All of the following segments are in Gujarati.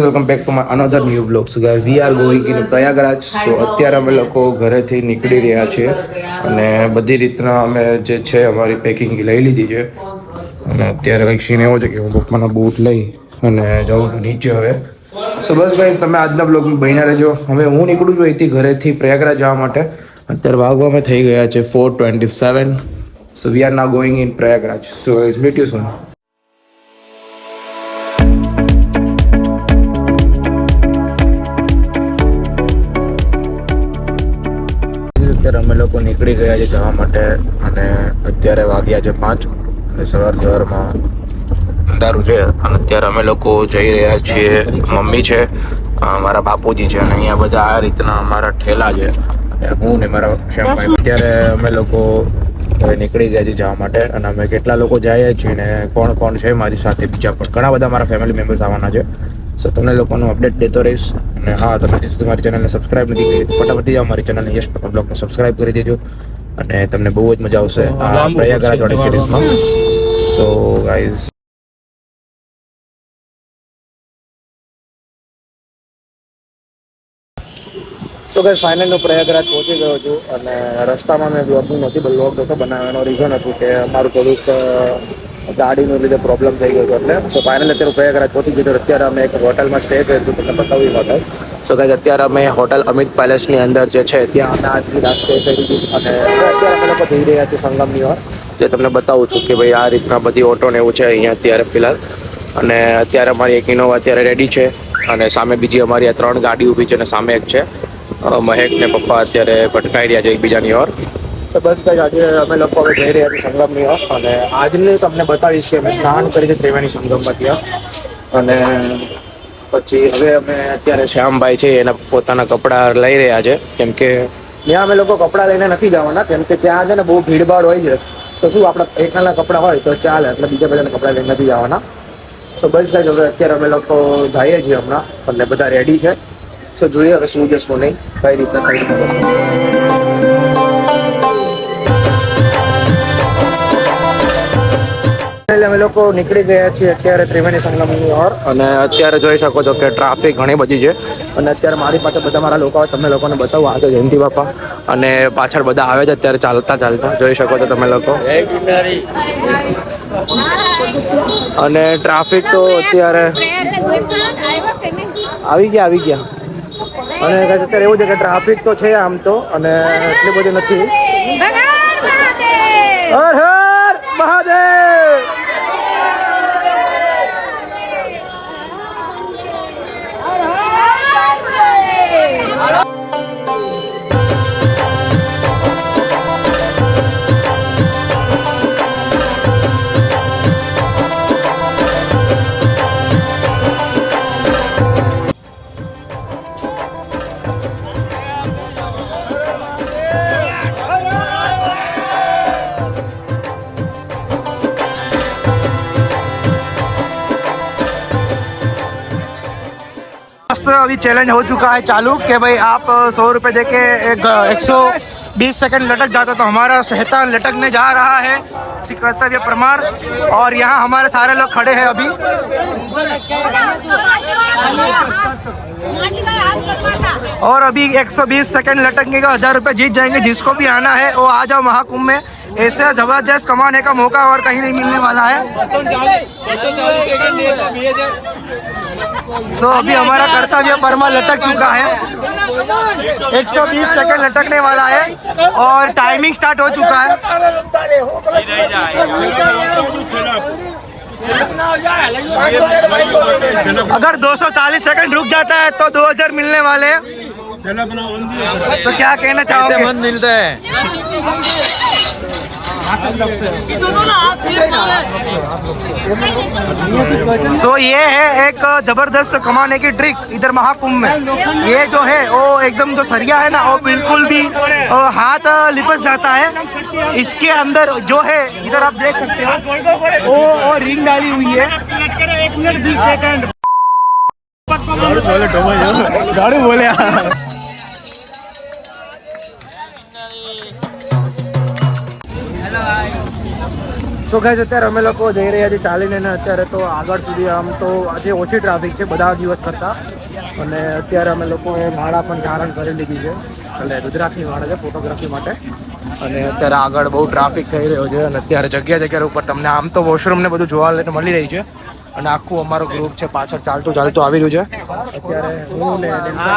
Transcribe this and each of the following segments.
Welcome back to my another new blog so guys we are going in Prayagraj so અત્યારે અમે લોકો ઘરેથી નીકળી રહ્યા છીએ અને બધી રીતના અમે જે છે અમારી પેકિંગ લઈ લીધી છે. અને અત્યારે કંઈક સીન એવો છે કે હું પપ્પાના બૂટ લઈ અને જાઉં છું નીચે હવે. સો બસ ગાઈઝ તમે આજના બ્લોગમાં બહીના રહેજો. હવે હું નીકળું છું અહીંથી ઘરેથી પ્રયાગરાજ જવા માટે. અત્યારે વાગવામાં થઈ ગયા છે four twenty seven so we are ના going in Prayagraj so is meet you soon અત્યારે અમે લોકો નીકળી ગયા છે જવા માટે અને અત્યારે વાગ્યા છે પાંચ અને સવાર સવારમાં અંધારું છે. અને અત્યારે અમે લોકો જઈ રહ્યા છીએ મમ્મી છે મારા બાપુજી છે અને અહીંયા બધા આ રીતના અમારા ઠેલા છે. અને હું ને મારા શ્યામભાઈ અત્યારે અમે લોકો હવે નીકળી ગયા છીએ જવા માટે અને અમે કેટલા લોકો જઈએ છીએ ને કોણ કોણ છે મારી સાથે બીજા પણ ઘણા બધા મારા ફેમિલી મેમ્બર્સ આવવાના છે. સો તમને લોકોનું અપડેટ દેતો રહીશ. અને હા તમે હજી સુધી મારી ચેનલને સબસ્ક્રાઈબ નથી કરી તો ફટાફટ જાઓ મારી ચેનલને યશ પટેલ બ્લોગને સબસ્ક્રાઈબ કરી દેજો. અને તમને બહુ જ મજા આવશે આ પ્રયાગરાજ વાળી સિરીઝમાં so guys so guys final હું પ્રયાગરાજ પહોંચી ગયો છું. અને રસ્તામાં મેં બ્લોગિંગ નથી બ્લોગ નહોતો બનાવવાનો રીઝન હતું કે મારું થોડુંક ગાડીનું લીધે પ્રોબ્લેમ થઈ ગયો હતો એટલે. સો ફાઇનલ અત્યારે પ્રયાગરાજ પહોંચી ગયો અત્યારે અમે એક હોટલમાં સ્ટે કર્યું હતું, તમને બતાવી હોટલ. સો કાંઈક અત્યારે અમે હોટલ અમિત પેલેસની અંદર જે છે, ત્યાં અમે આજની રાત સ્ટે કરી હતી. અને અત્યારે અમે લોકો જઈ રહ્યા છીએ સંગમની ઓર. જે તમને બતાવું છું કે ભાઈ આ રીતના બધી ઓટો ને એવું છે અહીંયા અત્યારે ફિલહાલ. અને અત્યારે અમારી એક ઇનોવા અત્યારે રેડી છે. અને સામે બીજી અમારી આ ત્રણ ગાડી ઊભી છે અને સામે એક છે. મહેક ને પપ્પા અત્યારે ભટકાઈ રહ્યા છે એકબીજાની ઓર. તો બસ ભાઈ, આજે અમે લોકો હવે જઈ રહ્યા છીએ સંગમની અને આજની તમને બતાવીશ કે અમે સ્નાન કરી છે ત્રિવેણી સંગમમાં ત્યાં અને પછી હવે અમે અત્યારે શ્યામભાઈ છે, એના પોતાના કપડાં લઈ રહ્યા છે. કેમ કે ત્યાં અમે લોકો કપડાં લઈને નથી જવાના, કેમ કે ત્યાં છે ને બહુ ભીડભાડ હોય છે. તો શું આપણા એકના કપડાં હોય તો ચાલે, એટલે બીજા બધાના કપડાં લઈને નથી જવાના. સો બસ ગાઈઝ હવે અત્યારે અમે લોકો જઈએ છીએ હમણાં, અને બધા રેડી છે. સો જોઈએ હવે શું છે શું નહીં, કઈ રીતના કઈ રીતના એટલે અમે લોકો નીકળી ગયા છીએ અત્યારે ત્રિવેણી સંગમની ઓર. અને અત્યારે જોઈ શકો છો કે ટ્રાફિક ઘણી બધી છે. અને અત્યારે મારી પાસે બધા મારા લોકો તમે લોકોને બતાવું. આ તો જયંતિ બાપા. અને પાછળ બધા આવે છે અત્યારે ચાલતા ચાલતા. જોઈ શકો છો તમે લોકો. અને ટ્રાફિક તો અત્યારે આવી ગયા આવી ગયા. અને અત્યારે એવું છે કે ટ્રાફિક તો છે આમ તો અને એટલી બધી નથી. હર હર अभी चैलेंज हो चुका है चालू कि भाई आप सौ रुपये दे के एक सौ बीस सेकेंड लटक जाता तो हमारा शैतान लटकने जा रहा है। कर्तव्य प्रमाण। और यहाँ हमारे सारे लोग खड़े हैं अभी। और अभी 120 सेकंड लटकने का हज़ार रुपये जीत जाएँगे, जिसको भी आना है, वो आ जाओ महाकुंभ में। ऐसे ज़बरदस्त कमाने का मौका और कहीं नहीं मिलने वाला है। सो अभी हमारा कर्तव्य परमा लटक चुका है। 120 सेकंड लटकने वाला है और टाइमिंग स्टार्ट हो चुका है। अगर 240 सेकंड रुक जाता है तो 2000 मिलने वाले हैं। तो क्या कहना चाहोगे? मन मिलता है। सो so, ये है एक ज़बरदस्त कमाने की ट्रिक इधर महाकुंभ में। ये जो है वो एकदम जो सरिया है ना वो बिल्कुल भी हाथ लिपस जाता है। इसके अंदर जो है इधर आप देख सकते हो वो वो रिंग डाली हुई है। गाड़ी बोले સો ગાઈઝ અત્યારે અમે લોકો જઈ રહ્યા છીએ ચાલીને ને અત્યારે તો આગળ સુધી આમ તો આજે ઓછી ટ્રાફિક છે બધા દિવસ કરતાં. અને અત્યારે અમે લોકોએ ભાડા પણ ધારણ કરી લીધી છે. એટલે ગુજરાતની ભાડા છે ફોટોગ્રાફી માટે. અને અત્યારે આગળ બહુ ટ્રાફિક થઈ રહ્યો છે અને અત્યારે જગ્યા જગ્યા ઉપર તમને આમ તો વોશરૂમ ને બધું જોવા મળી રહી છે. અને આખું અમારો ગ્રુપ છે, પાછળ ચાલતું ચાલતું આવી રહ્યું છે. અત્યારે હું ને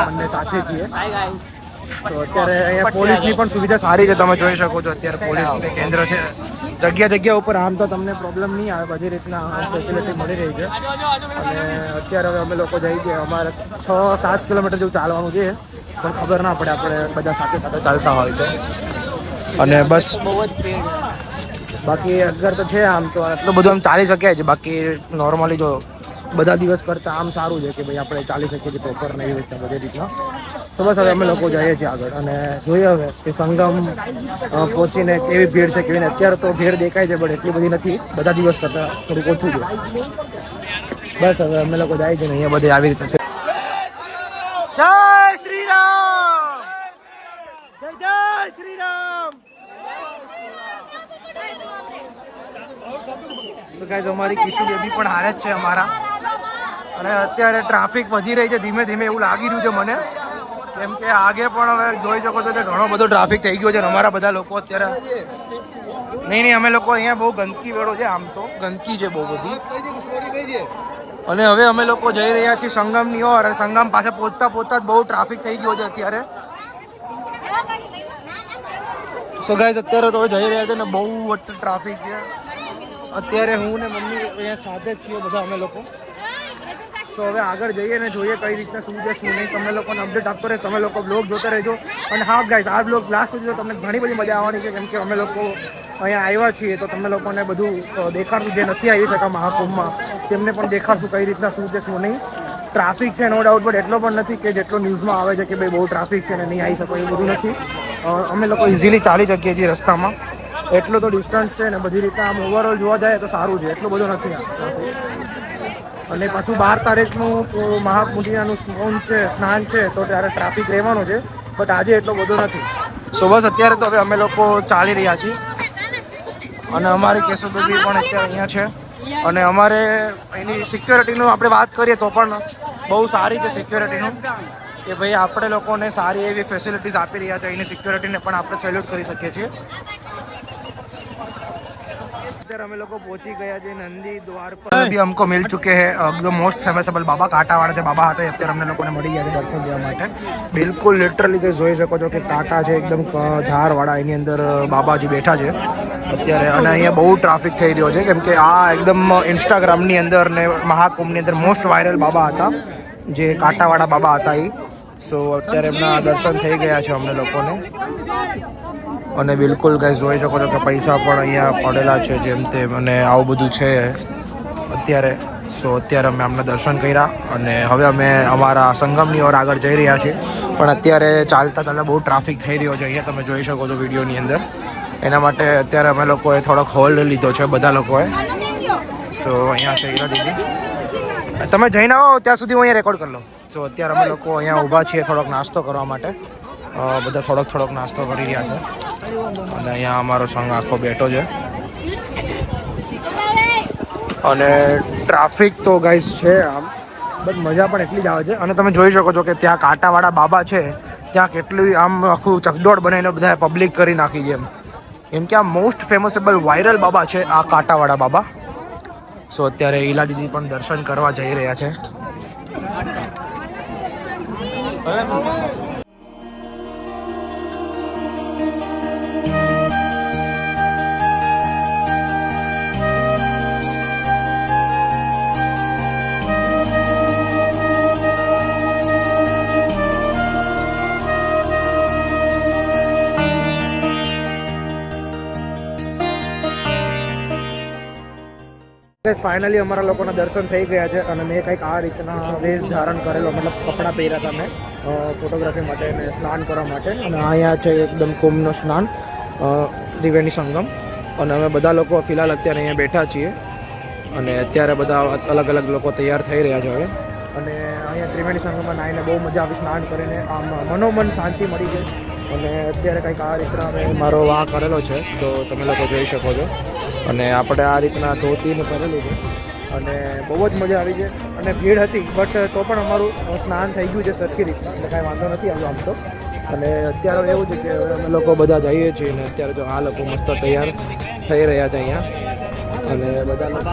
બંને સાથે છીએ. તો અત્યારે અહીંયા પોલીસની પણ સુવિધા સારી છે, તમે જોઈ શકો છો. અત્યારે પોલીસનું કેન્દ્ર છે. જગ્યા જગ્યા ઉપર આમ તો તમને પ્રોબ્લેમ નહીં આવે, બધી રીતના ફેસિલિટી મળી રહી છે. અને અત્યારે હવે અમે લોકો જઈ ગયા, અમારે છ સાત કિલોમીટર જેવું ચાલવાનું છે, પણ ખબર ના પડે આપણે બધા સાથે સાથે ચાલતા હોય તો. અને બસ બાકી અગર તો છે આમ તો, આટલું બધું આમ ચાલી શકાય છે, બાકી નોર્મલી જો બધા દિવસ કરતાં આમ સારું છે કે ભાઈ આપણે ચાલી શકીએ છીએ પ્રોપર ને એવી રીતના બધી રીતના. તો બસ હવે અમે લોકો જઈએ છીએ આગળ. અને જોઈએ હવે કે સંગમ પહોંચીને કેવી ભીડ છે, કેવી અત્યારે તો ભીડ દેખાય છે બટ એટલી બધી નથી. બધા દિવસ કરતાં થોડુંક ઓછું છે. બસ હવે અમે લોકો જાય છે ને અહીંયા બધે આવી રીતે છે. જય શ્રી રામ જય જય શ્રી રામ તો ગાઈઝ અમારી કિશુ બેબી પણ હારે જ છે અમારા. અને અત્યારે ટ્રાફિક વધી રહી છે ધીમે ધીમે એવું લાગી રહ્યું છે મને. કેમ કે આગે પણ હવે જોઈ શકો છો કે ઘણો બધો ટ્રાફિક થઈ ગયો છે અમારા બધા લોકો અત્યારે નહીં નહીં, અમે લોકો અહીંયા બહુ ગંદકી વેળો છે આમ તો. ગંદકી છે બહુ બધી. અને હવે અમે લોકો જઈ રહ્યા છીએ સંગમની ઓર સંગમ પાસે પહોંચતા પહોંચતા જ બહુ ટ્રાફિક થઈ ગયો છે અત્યારે. સો ગાઈઝ અત્યારે તો જઈ રહ્યા છે ને બહુ ટ્રાફિક છે. અત્યારે હું ને મમ્મી અહીંયા સાથે જ છીએ બધા અમે લોકો. સો હવે આગળ જઈએ ને જોઈએ કઈ રીતના શું છે, શું નહીં. તમે લોકોને અપડેટ આપતો રહે, તમે લોકો બ્લોગ જોતા રહેજો. અને હા ગાઈસ આ બ્લોગ લાસ્ટ સુધી તમને ઘણી બધી મજા આવવાની છે, કેમ કે અમે લોકો અહીંયા આવ્યા છીએ, તો તમે લોકોને બધું દેખાડશું. જે નથી આવી શકા મહાકુંભમાં, તેમને પણ દેખાડશું કઈ રીતના શું છે, શું નહીં. ટ્રાફિક છે નો ડાઉટ બટ એટલો પણ નથી કે જેટલો ન્યૂઝમાં આવે છે કે ભાઈ બહુ ટ્રાફિક છે ને નહીં આવી શકો એ બધું નથી. અમે લોકો ઇઝીલી ચાલી શકીએ છીએ રસ્તામાં. એટલો તો ડિસ્ટન્સ છે ને બધી રીતે આમ ઓવરઓલ જોવા જાય તો સારું છે, એટલું બધું નથી આ. અને પાછું બાર તારીખનું મહાપૂર્ણિમાનું સ્નાન છે સ્નાન છે, તો ત્યારે ટ્રાફિક રહેવાનો છે, બટ આજે એટલો બધો નથી. સો બસ, અત્યારે તો હવે અમે લોકો ચાલી રહ્યા છીએ. અને અમારી કેશુ બેબી પણ અત્યારે અહીંયા છે. અને અમારે એની સિક્યોરિટીનું આપણે વાત કરીએ તો પણ બહુ સારી છે સિક્યોરિટીનું કે ભાઈ, આપણે લોકોને સારી એવી ફેસિલિટીઝ આપી રહ્યા છે, એની સિક્યોરિટીને પણ આપણે સેલ્યુટ કરી શકીએ છીએ. અત્યારે અમે લોકો પહોંચી ગયા છે નંદી દ્વાર પર અભી हमको मिल चुके हैं एकदम मोस्ट फेमसेबल બાબા કાંટાવાળા જે બાબા હતા એ અત્યારે અમને લોકોને મળી ગયા છે દર્શન દેવા માટે બિલકુલ લિટરલી જે જોઈ શકો છો કે કાંટા છે એકદમ ક- ધારવાળા એની અંદર બાબાજી બેઠા છે અત્યારે અને અહીંયા બહુ ટ્રાફિક થઈ રહ્યો છે કેમ કે આ એકદમ ઇન્સ્ટાગ્રામની અંદર ને મહાકુંભની અંદર મોસ્ટ વાયરલ બાબા હતા જે કાંટાવાળા બાબા હતા એ સો અત્યારે એમના દર્શન થઈ ગયા છે અમને લોકોને અને બિલકુલ ગાઈઝ જોઈ શકો છો કે પૈસા પણ અહીંયા પડેલા છે જેમ તેમ અને આવું બધું છે. અત્યારે સો અત્યારે અમે અમને દર્શન કર્યા અને હવે અમે અમારા સંગમની ઓર આગળ જઈ રહ્યા છીએ. પણ અત્યારે ચાલતા ચાલતા બહુ ટ્રાફિક થઈ રહ્યો છે. અહીંયા તમે જોઈ શકો છો વિડીયોની અંદર. એના માટે અત્યારે અમે લોકોએ થોડોક હોલ્ડ લીધો છે બધા લોકોએ. સો અહીંયા છે હીરા દીદી. તમે જઈને આવો, ત્યાં સુધી હું અહીંયા રેકોર્ડ કરી લઉં. સો અત્યારે અમે લોકો અહીંયા ઊભા છીએ થોડોક નાસ્તો કરવા માટે. બધા થોડોક થોડોક નાસ્તો કરી રહ્યા છે. અને અહીંયા અમારો સંઘ આખો બેઠો છે. અને ટ્રાફિક તો ગાઈસ છે આમ બટ મજા પણ એટલી જ આવે છે. અને તમે જોઈ શકો છો કે ત્યાં કાંટાવાળા બાબા છે, ત્યાં કેટલી આમ આખું ચકડોળ બનાવીને બધા પબ્લિક કરી નાખી છે એમ. એમ કે આ મોસ્ટ ફેમસેબલ વાયરલ બાબા છે આ કાંટાવાળા બાબા. સો અત્યારે ઈલા દીદી પણ દર્શન કરવા જઈ રહ્યા છે. ફાઇનલી અમારા લોકોના દર્શન થઈ ગયા છે અને મેં કંઈક આ રીતના વેશ ધારણ કરેલો, મતલબ કપડાં પહેર્યા હતા મેં ફોટોગ્રાફી માટે અને સ્નાન કરવા માટે. અને અહીંયા છે એકદમ કુંભનું સ્નાન ત્રિવેણી સંગમ. અને અમે બધા લોકો ફિલહાલ અત્યારે અહીંયા બેઠા છીએ. અને અત્યારે બધા અલગ અલગ લોકો તૈયાર થઈ રહ્યા છે હવે. અને અહીંયા ત્રિવેણી સંગમમાં નાહીને બહુ મજા આવી સ્નાન કરીને, આમ મનોમન શાંતિ મળી છે અને અત્યારે કંઈક આ રીતના મેં મારો વાહ કરેલો છે, તો તમે લોકો જોઈ શકો છો. અને આપણે આ રીતના ધોતીને પહેરેલું છે. અને બહુ જ મજા આવી છે. અને ભીડ હતી, બટ તો પણ અમારું સ્નાન થઈ ગયું છે સરખી રીતના. એટલે કાંઈ વાંધો નથી આવ્યો આમ તો. અને અત્યારે એવું છે કે અમે લોકો બધા જઈએ છીએ ને અત્યારે જો આ લોકો મસ્ત તૈયાર થઈ રહ્યા છે અહીંયા. અને બધા લોકો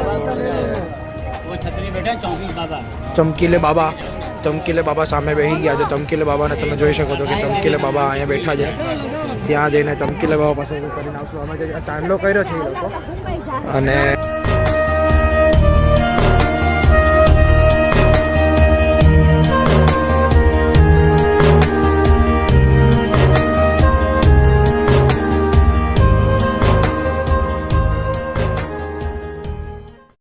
ચમકીલે બાબા ચમકીલે બાબા સામે બેસી ગયા છે. ચમકીલે બાબાને તમે જોઈ શકો છો કે ચમકીલે બાબા અહીંયા બેઠા છે. ત્યાં જઈને ચમકી લગાવવા પાસે કરીને આવશું. અમે જે ચાંદલો કર્યો છે એ લોકો. અને